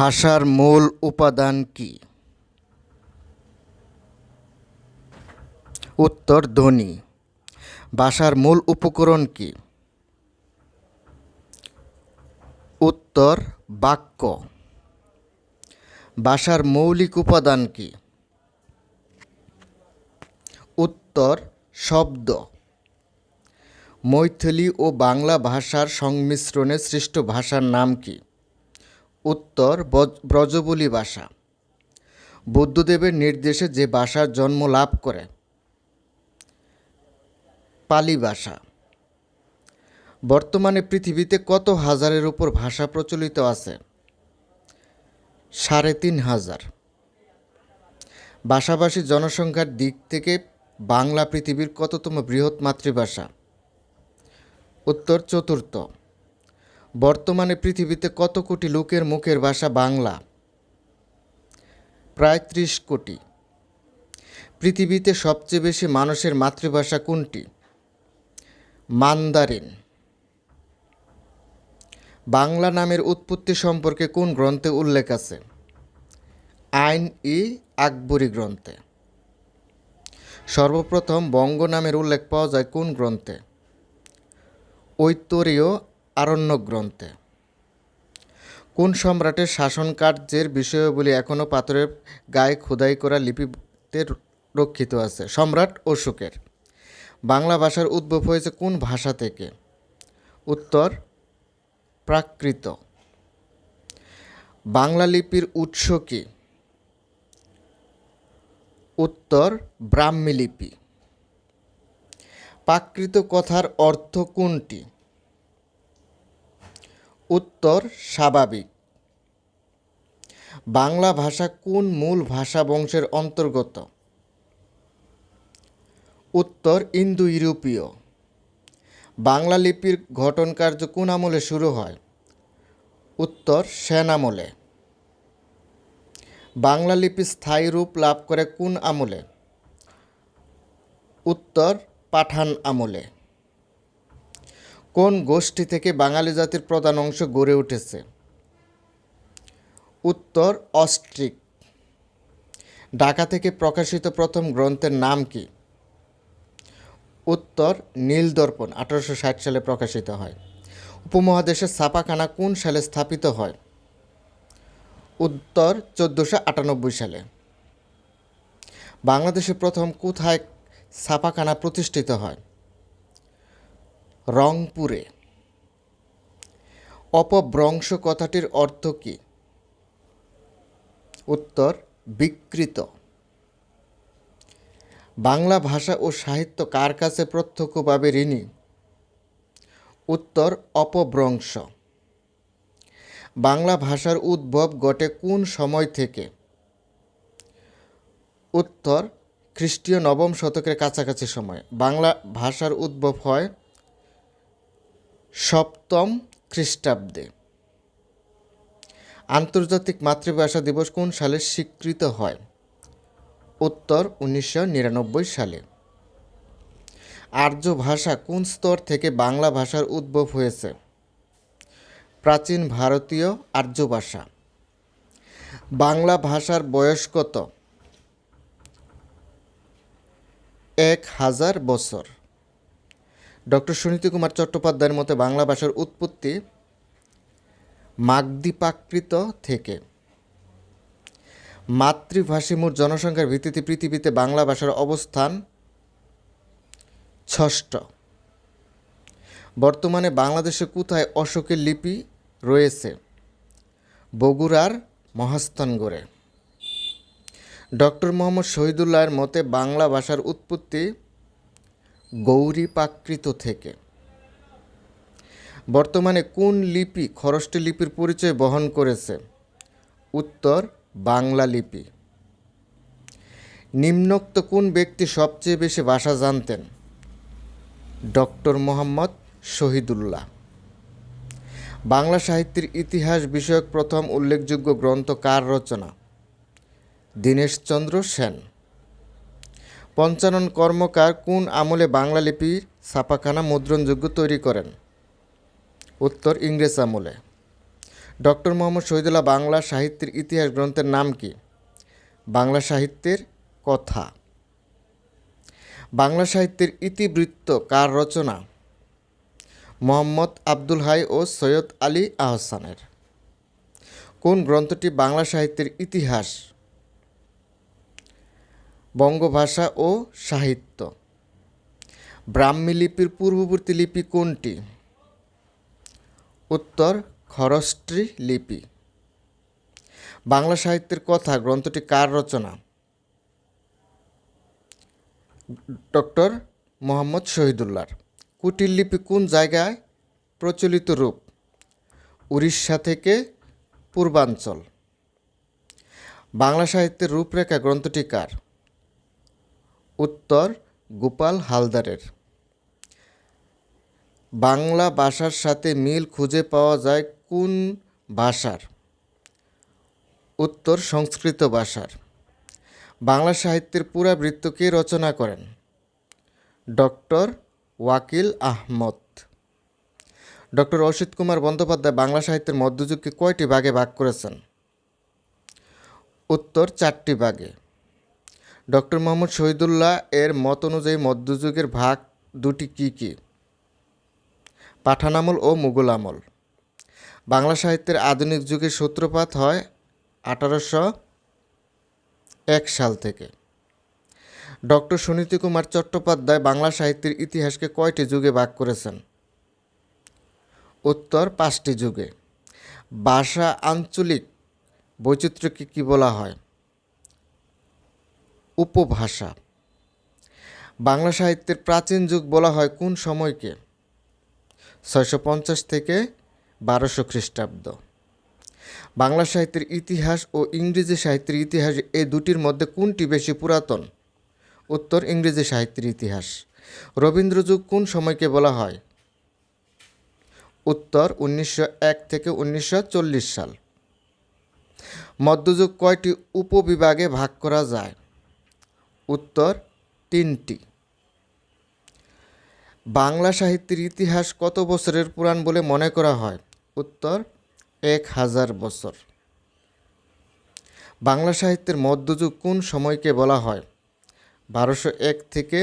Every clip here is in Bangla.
ভাষার মূল উপাদান কি? উত্তর, ধ্বনি। ভাষার মূল উপকরণ কি? উত্তর, বাক্য। ভাষার মৌলিক উপাদান কি? উত্তর, শব্দ। মৈথিলি ও বাংলা ভাষার সংমিশ্রণে সৃষ্ট ভাষার নাম কি? উত্তর ব্রজবুলি ভাষা বুদ্ধদেবের নির্দেশে যে ভাষার জন্ম লাভ করে। পালি ভাষা বর্তমানে পৃথিবীতে কত হাজারের উপর ভাষা প্রচলিত আছে? সাড়ে তিন হাজার। ভাষাভাষী জনসংখ্যার দিক থেকে বাংলা পৃথিবীর কততম বৃহৎ মাতৃভাষা? উত্তর চতুর্থ। বর্তমানে পৃথিবীতে কত কোটি লোকের মুখের ভাষা বাংলা? প্রায় ত্রিশ কোটি। পৃথিবীতে সবচেয়ে বেশি মানুষের মাতৃভাষা কোনটি? মান্দারিন। বাংলা নামের উৎপত্তি সম্পর্কে কোন গ্রন্থে উল্লেখ আছে? আইন ই আকবরী গ্রন্থে। সর্বপ্রথম বঙ্গ নামের উল্লেখ পাওয়া যায় কোন গ্রন্থে? ঐতরীয় আরণ্যক গ্রন্থে। কোন সম্রাটের শাসনকার্যের বিষয়গুলি এখনও পাথরের গায়ে খোদাই করা লিপিতে রক্ষিত আছে? সম্রাট অশোকের। বাংলা ভাষার উদ্ভব হয়েছে কোন ভাষা থেকে? উত্তর, প্রাকৃত। বাংলা লিপির উৎস কি? উত্তর, ব্রাহ্মী লিপি। প্রাকৃত কথার অর্থ কোনটি? উত্তর স্বাভাবিক। বাংলা ভাষা কোন মূল ভাষা বংশের অন্তর্গত? উত্তর ইন্দো ইউরোপীয় বাংলা লিপির গঠন কার্য কোন আমলে শুরু হয়? উত্তর সেন আমলে। বাংলা লিপি স্থায়ী রূপ লাভ করে কোন আমলে? উত্তর পাঠান আমলে। কোন গোষ্ঠী থেকে বাঙালি জাতির প্রধান অংশ গড়ে উঠেছে? উত্তর, অস্ট্রিক। ঢাকা থেকে প্রকাশিত প্রথম গ্রন্থের নাম কি? উত্তর, নীলদর্পণ, আঠারোশো ষাট সালে প্রকাশিত হয়। উপমহাদেশের ছাপাখানা কোন সালে স্থাপিত হয়? উত্তর, চোদ্দোশো আটানব্বই সালে। বাংলাদেশে প্রথম কোথায় ছাপাখানা প্রতিষ্ঠিত হয়? রংপুরে। অপভ্রংশ কথাটির অর্থ কী? উত্তর, বিকৃত। বাংলা ভাষা ও সাহিত্য কার কাছে প্রত্যক্ষভাবে ঋণী? উত্তর, অপভ্রংশ। বাংলা ভাষার উদ্ভব ঘটে কোন সময় থেকে? উত্তর, খ্রিস্টীয় নবম শতকের কাছাকাছি সময়। বাংলা ভাষার উদ্ভব হয় সপ্তম খ্রিস্টাব্দে। আন্তর্জাতিক মাতৃভাষা দিবস কোন সালে স্বীকৃত হয়? উত্তর উনিশশো নিরানব্বই সালে। আর্য ভাষা কোন স্তর থেকে বাংলা ভাষার উদ্ভব হয়েছে? প্রাচীন ভারতীয় আর্য ভাষা। বাংলা ভাষার বয়স কত? এক হাজার বছর। ডক্টর সুনীতি কুমার চট্টোপাধ্যায়ের মতে বাংলা ভাষার উৎপত্তি মাগধী প্রাকৃত থেকে। মাতৃভাষী মোট জনসংখ্যার ভিত্তিতে পৃথিবীতে বাংলা ভাষার অবস্থান ষষ্ঠ। বর্তমানে বাংলাদেশে কোথায় অশোকের লিপি রয়েছে? বগুড়ার মহাস্থানগড়ে। ডক্টর মোহাম্মদ শহীদুল্লাহের মতে বাংলা ভাষার উৎপত্তি গৌরী প্রাকৃত থেকে। বর্তমানে কোন লিপি খরষ্টি লিপির পরিচয় বহন করেছে? উত্তর, বাংলা লিপি। নিম্নোক্ত কোন ব্যক্তি সবচেয়ে বেশি ভাষা জানতেন? ডক্টর মোহাম্মদ শহীদুল্লাহ। বাংলা সাহিত্যের ইতিহাস বিষয়ক প্রথম উল্লেখযোগ্য গ্রন্থ কার রচনা? দীনেশচন্দ্র সেন। পঞ্চানন কর্মকার কোন আমলে বাংলা লিপির ছাপাখানা, মুদ্রণযোগ্য তৈরি করেন? উত্তর ইংরেজ আমলে। ডক্টর মোহাম্মদ শহীদুল্লাহ বাংলা সাহিত্যের ইতিহাস গ্রন্থের নাম কি? বাংলা সাহিত্যের কথা। বাংলা সাহিত্যের ইতিবৃত্ত কার রচনা? মোহাম্মদ আব্দুল হাই ও সৈয়দ আলী আহসানের। কোন গ্রন্থটি বাংলা সাহিত্যের ইতিহাস বঙ্গভাষা ও সাহিত্য। ব্রাহ্মী লিপির পূর্ববর্তী লিপি কোনটি? উত্তর খরস্ট্রি লিপি। বাংলা সাহিত্যের কথা, গ্রন্থটি কার রচনা? ডক্টর মোহাম্মদ শহীদুল্লাহর। কুটির লিপি কোন জায়গায় প্রচলিত রূপ? উড়িষ্যা থেকে পূর্বাঞ্চল। বাংলা সাহিত্যের রূপরেখা, গ্রন্থটি কার? উত্তর গোপাল হালদারের। বাংলা ভাষার সাথে মিল খুঁজে পাওয়া যায় কোন ভাষার? উত্তর সংস্কৃত ভাষার। বাংলা সাহিত্যের পুরাবৃত্ত কে রচনা করেন ডক্টর ওয়াকিল আহমদ। ডক্টর অসিত কুমার বন্দ্যোপাধ্যায় বাংলা সাহিত্যের মধ্যযুগকে কয়টি ভাগে ভাগ করেছেন? উত্তর চারটি ভাগে। ডক্টর মোহাম্মদ শহীদুল্লাহ এর মত অনুযায়ী মধ্যযুগের ভাগ দুটি কি কি? পাঠান আমল ও মুঘল আমল। বাংলা সাহিত্যের আধুনিক যুগের সূত্রপাত হয় আঠারোশো এক সাল থেকে। ডক্টর সুনীতি কুমার চট্টোপাধ্যায় বাংলা সাহিত্যের ইতিহাসকে কয়টি যুগে ভাগ করেছেন? উত্তর, পাঁচটি যুগে। ভাষা আঞ্চলিক বৈচিত্র্যকে কী বলা হয়? উপভাষা। বাংলা সাহিত্যের প্রাচীন যুগ বলা হয় কোন সময়কে? ছয়শো পঞ্চাশ থেকে বারোশো খ্রিস্টাব্দ। বাংলা সাহিত্যের ইতিহাস ও ইংরেজি সাহিত্যের ইতিহাস এই দুটির মধ্যে কোনটি বেশি পুরাতন? উত্তর, ইংরেজি সাহিত্যের ইতিহাস। রবীন্দ্রযুগ কোন সময়কে বলা হয়? উত্তর, উনিশশো এক থেকে উনিশশো চল্লিশ সাল। মধ্যযুগ কয়টি উপবিভাগে ভাগ করা যায়? উত্তর তিনটি। বাংলা সাহিত্যের ইতিহাস কত বছরের পুরাণ বলে মনে করা হয়? উত্তর, এক হাজার বছর। বাংলা সাহিত্যের মধ্যযুগ কোন সময়কে বলা হয়? বারোশো এক থেকে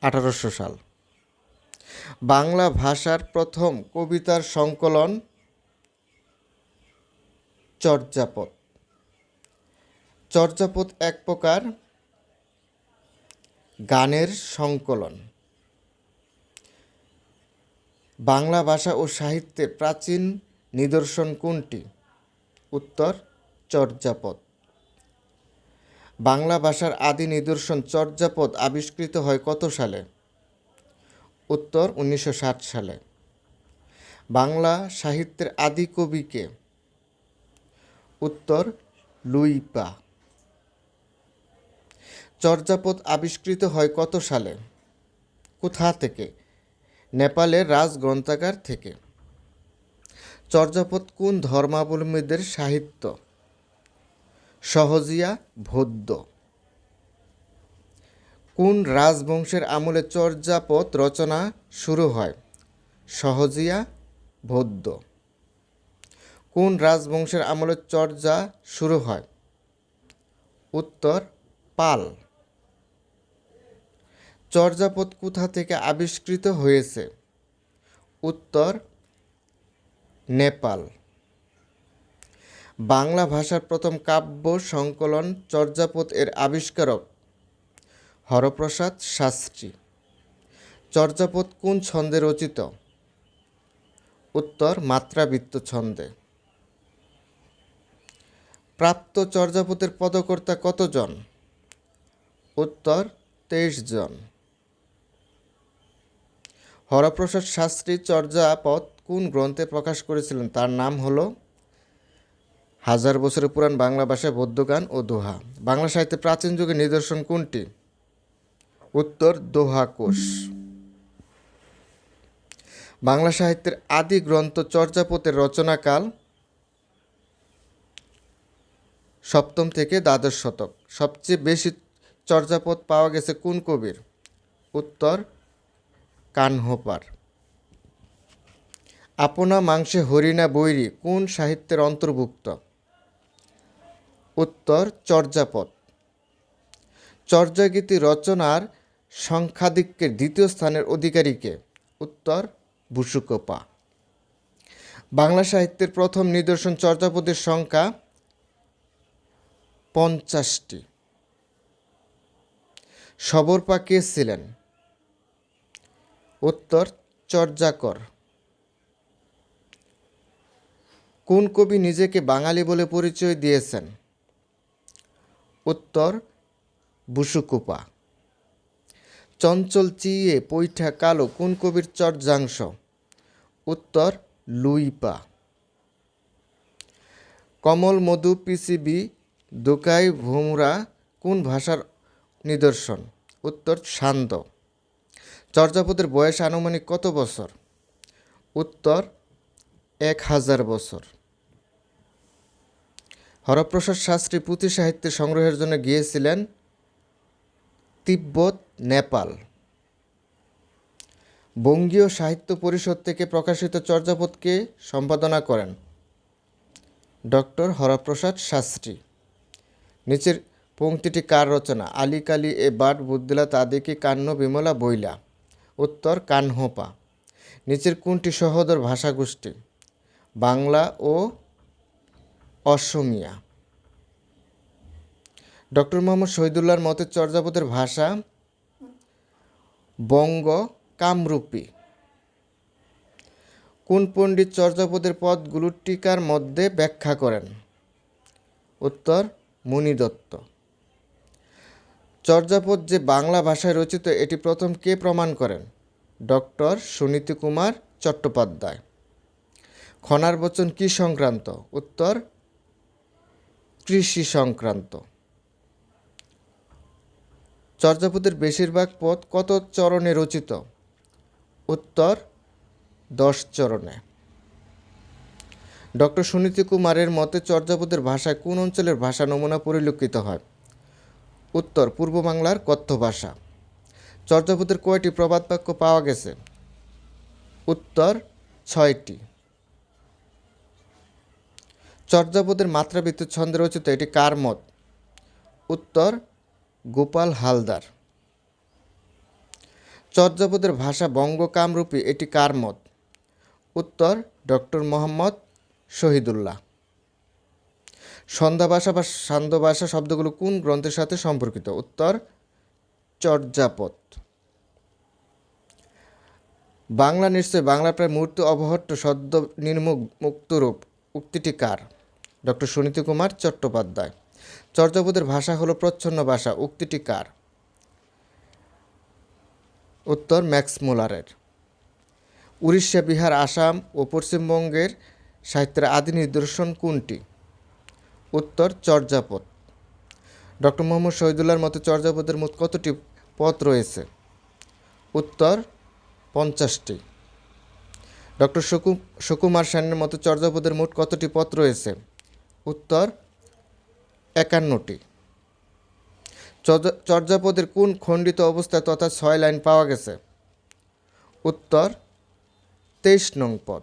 আঠারোশো সাল। বাংলা ভাষার প্রথম কবিতার সংকলন চর্যাপদ। চর্যাপদ এক প্রকার গানের সংকলন। বাংলা ভাষা ও সাহিত্যের প্রাচীন নিদর্শন কোনটি? উত্তর, চর্যাপদ। বাংলা ভাষার আদি নিদর্শন চর্যাপদ আবিষ্কৃত হয় কত সালে? উত্তর, উনিশশো সালে। বাংলা সাহিত্যের আদি কবিকে উত্তর, লুইপা। চর্যাপদ আবিষ্কৃত হয় কত সালে? কোথা থেকে? নেপালের রাজগ্রন্থাগার থেকে। চর্যাপদ কোন ধর্মাবলম্বীদের সাহিত্য? সহজিয়া ভদ্য। কোন রাজবংশের আমলে চর্যাপদ রচনা শুরু হয়? সহজিয়া ভদ্য। কোন রাজবংশের আমলে চর্যা শুরু হয়? উত্তর পাল। চর্যাপদ কোথা থেকে আবিষ্কৃত হয়েছে? উত্তর, নেপাল। বাংলা ভাষার প্রথম কাব্য সংকলন চর্যাপদ এর আবিষ্কারক হরপ্রসাদ শাস্ত্রী। চর্যাপদ কোন ছন্দে রচিত? উত্তর, মাত্রাবৃত্ত ছন্দে। প্রাপ্ত চর্যাপদের পদকর্তা কতজন? উত্তর, তেইশ জন। হরপ্রসাদ শাস্ত্রী চর্যাপদ কোন গ্রন্থে প্রকাশ করেছিলেন? তার নাম হলো হাজার বছরের পুরাণ বাংলা ভাষায় বৌদ্ধগান ও দোহা। বাংলা সাহিত্যে প্রাচীন যুগের নিদর্শন কোনটি? উত্তর, দোহা কোষ। বাংলা সাহিত্যের আদি গ্রন্থ চর্যাপদের রচনাকাল সপ্তম থেকে দ্বাদশ শতক। সবচেয়ে বেশি চর্যাপদ পাওয়া গেছে কোন কবির? উত্তর কানহোপার আপনা মাংসে হরিণা বৈরী, কোন সাহিত্যের অন্তর্ভুক্ত? উত্তর, চর্যাপদ। চর্যাগীতি রচনার সংখ্যাধিক্যের দ্বিতীয় স্থানের অধিকারীকে উত্তর বুসুকোপা বাংলা সাহিত্যের প্রথম নিদর্শন চর্যাপদের সংখ্যা পঞ্চাশটি। সবরপা কে ছিলেন? উত্তর চর্যাকর। কোন কবি নিজেকে বাঙালি বলে পরিচয় দিয়েছেন? উত্তর বুসুকুপা। চঞ্চল চিয়ে পৈঠা কালো কোন কবির চর্যাংশ? উত্তর লুইপা। কমল মধু পিসিবি দোকাই ভোমরা কোন ভাষার নিদর্শন? উত্তর সান্দ চর্যাপদের বয়স আনুমানিক কত বছর? উত্তর, এক হাজার বছর। হরপ্রসাদ শাস্ত্রী পুঁথি সাহিত্যের সংগ্রহের জন্য গিয়েছিলেন তিব্বত, নেপাল। বঙ্গীয় সাহিত্য পরিষদ থেকে প্রকাশিত চর্যাপদকে সম্পাদনা করেন ডক্টর হরপ্রসাদ শাস্ত্রী। নিচের পংক্তিটি কার রচনা? আলিকালি এ বাট বুদ্দিলা তাদেকি, কান্ন, বিমলা বইলা উত্তর কানহোপা। নিচের কোনটি সহোদর ভাষাগোষ্ঠী? বাংলা ও অসমিয়া। ডক্টর মোহাম্মদ শহীদুল্লাহর মতে চর্যাপদের ভাষা বঙ্গ কামরূপী কোন পণ্ডিত চর্যাপদের পদগুলো টিকার মধ্যে ব্যাখ্যা করেন? উত্তর মুনি দত্ত চর্যাপদ যে বাংলা ভাষায় রচিত, এটি প্রথম কে প্রমাণ করেন? ডক্টর সুনীতি কুমার চট্টোপাধ্যায়। খনার বচন কি সংক্রান্ত? উত্তর, কৃষি সংক্রান্ত। চর্যাপদের বেশিরভাগ পদ কত চরণে রচিত? উত্তর, দশ চরণে। ডক্টর সুনীতি কুমারের মতে চর্যাপদের ভাষায় কোন অঞ্চলের ভাষা নমুনা পরিলক্ষিত হয়? উত্তর পূর্ব বাংলার কথ্য ভাষা। চর্যাপদের কয়টি প্রবাদ বাক্য পাওয়া গেছে? উত্তর ছয়টি। চর্যাপদের মাত্রাবৃত্ত ছন্দে রচিত এটি কার মত? উত্তর গোপাল হালদার। চর্যাপদের ভাষা বঙ্গ কামরূপী এটি কার মত? উত্তর ডক্টর মোহাম্মদ শহীদুল্লাহ। সন্ধ্যা ভাষা বা সান্ধ্য ভাষা শব্দগুলো কোন গ্রন্থের সাথে সম্পর্কিত? উত্তর, চর্যাপদ। বাংলা নিশ্চয় বাংলা প্রায় মূর্তি অবহট্ট সদ্য নির্মুখ মুক্তরূপ। উক্তিটি কার? ডক্টর সুনীতি কুমার চট্টোপাধ্যায়। চর্যাপদের ভাষা হলো প্রচ্ছন্ন ভাষা। উক্তিটি কার? উত্তর, ম্যাক্স মোলারের। উড়িষ্যা, বিহার, আসাম ও পশ্চিমবঙ্গের সাহিত্যের আদি নিদর্শন কোনটি? উত্তর চর্যাপদ। ডক্টর মোহাম্মদ শহীদুল্লাহর মতে চর্যাপদের মোট কতটি পদ রয়েছে? উত্তর পঞ্চাশটি। ডক্টর সুকু সুকুমার সেনের মতো চর্যাপদের মোট কতটি পদ রয়েছে? উত্তর একান্নটি। চর্যা- চর্যাপদের কোন খণ্ডিত অবস্থায় তথা ছয় লাইন পাওয়া গেছে? উত্তর তেইশ নং পদ।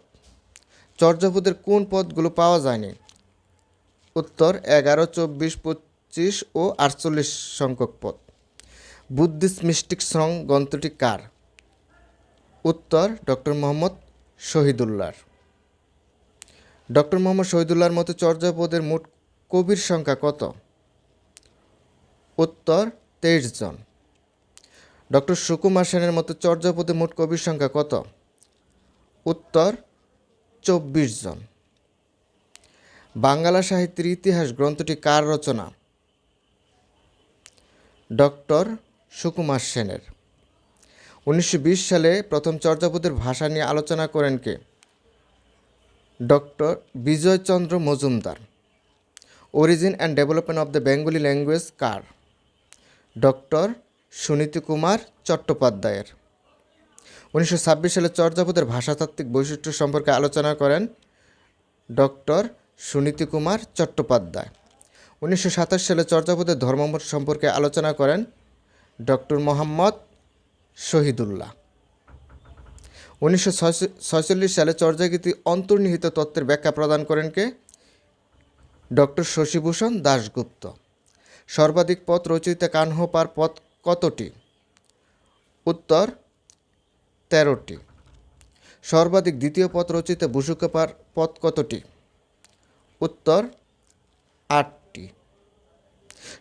চর্যাপদের কোন পদগুলো পাওয়া যায়নি? উত্তর এগারো, চব্বিশ, পঁচিশ ও আটচল্লিশ সংখ্যক পদ। বুদ্ধিস্ট মিস্টিক সং গ্রন্থটি কার? উত্তর ডক্টর মোহাম্মদ শহীদুল্লাহর। ডক্টর মোহাম্মদ শহীদুল্লাহর মতে চর্যাপদের মোট কবির সংখ্যা কত? উত্তর তেইশ জন। ডক্টর সুকুমার সেনের মতে চর্যাপদের মোট কবির সংখ্যা কত? উত্তর চব্বিশ জন। বাংলা সাহিত্যের ইতিহাস গ্রন্থটি কার রচনা? ডক্টর সুকুমার সেনের। উনিশশো বিশ সালে প্রথম চর্যাপদের ভাষা নিয়ে আলোচনা করেন কে? Doctor Bijoychandra Majumdar. Origin and development of the Bengali language car? Doctor Suniti Kumar চট্টোপাধ্যায়ের। উনিশশো ছাব্বিশ সালে চর্যাপদের ভাষাতাত্ত্বিক বৈশিষ্ট্য সম্পর্কে আলোচনা করেন ডক্টর সুনীতি কুমার চট্টোপাধ্যায়। উনিশশো সাতাশ সালে চর্যাপদের ধর্মমত সম্পর্কে আলোচনা করেন ডক্টর মোহাম্মদ শহীদুল্লাহ। উনিশশো ছয়চল্লিশ সালে চর্যাগীতি অন্তর্নিহিত তত্ত্বের ব্যাখ্যা প্রদান করেন কে? ডক্টর শশীভূষণ দাশগুপ্ত। সর্বাধিক পথ রচয়িতা কানহোপার পথ কতটি? উত্তর, তেরোটি। সর্বাধিক দ্বিতীয় পথ রচিত বুসুকাপার পথ কতটি? উত্তর আটটি।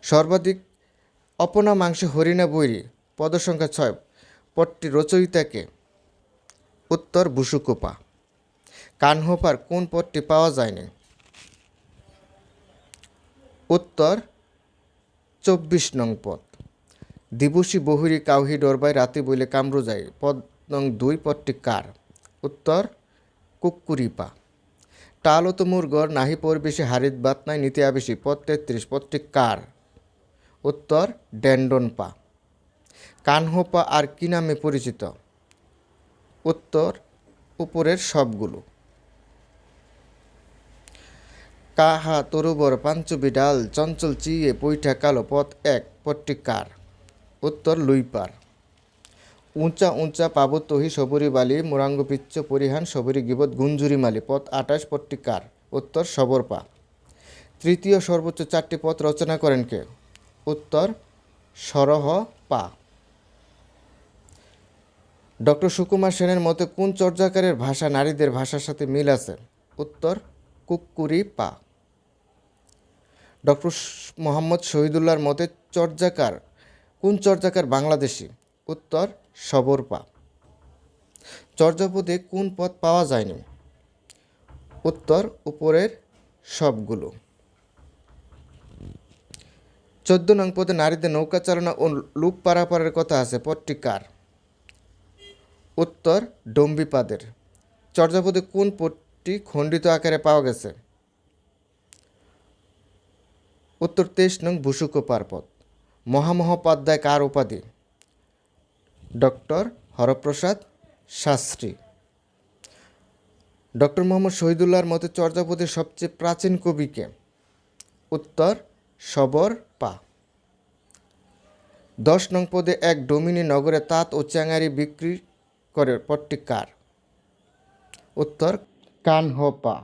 সর্বাধিক অপনা মাংসে হরিণা বৈরী, পদসংখ্যা ছয়। পদটি রচয়িতাকে উত্তর বুসুকোপা। কানহোপার কোন পদটি পাওয়া যায়নি? উত্তর চব্বিশ নং পদ দিবসী বহুরি কাউহি ডরবাই রাতে বইলে কামরু যায় পদ নং দুই পদটি কার? উত্তর কুকুরিপা। টালো তুমুর গড় নাহি পরিবেশে হারিত বাত নাই নীতি আবেশি পদ তেত্রিশ পদটি কার? উত্তর ড্যান্ডন পা কানহোপা আর কি নামে পরিচিত? উত্তর, উপরের সবগুলো। কাহা তরুবর পাঞ্চবি ডাল, চঞ্চল চিয়ে পৈঠা কালো পথ এক পট্টি কার? উত্তর, লুইপার। উঁচা উঁচা পাবতহি সবরি বালি মুরাঙ্গ পিচ্চ পরিহান সবরি গিবত গুঞ্জুরি মালি, পথ আঠাশ পট্টি কার? উত্তর সবরপা। তৃতীয় সর্বোচ্চ চারটি পথ রচনা করেন কে? উত্তর সরহ পা ডক্টর সুকুমার সেনের মতে কোন চর্যাকারের ভাষা নারীদের ভাষার সাথে মিল আছে? উত্তর কুক্কুরি পা ডক্টর মোহাম্মদ শহীদুল্লাহর মতে চর্যাকার, কোন চর্যাকার বাংলাদেশি? উত্তর সবর পা। চর্যাপদে কোন পদ পাওয়া যায়নি? উত্তর উপরের সবগুলো। চোদ্দ নং পদে নারীদের নৌকা চালনা ও লুক পারাপারের কথা আছে, পদটি কার? উত্তর ডম্বিপাদের চর্যাপদে কোন পদটি খণ্ডিত আকারে পাওয়া গেছে? উত্তর তেইশ নং ভূসুকোপার পদ। মহামহোপাধ্যায় কার উপাধি? ডক্টর হরপ্রসাদ শাস্ত্রী। ডক্টর মোহাম্মদ শহীদুল্লাহর মতে চর্যাপদের সবচেয়ে প্রাচীন কবিকে উত্তর সবর পা। দশ নং পদে এক ডোমিনি নগরে তাঁত ও চ্যাঙারি বিক্রি করে পট্টি কার উত্তর কানহোপা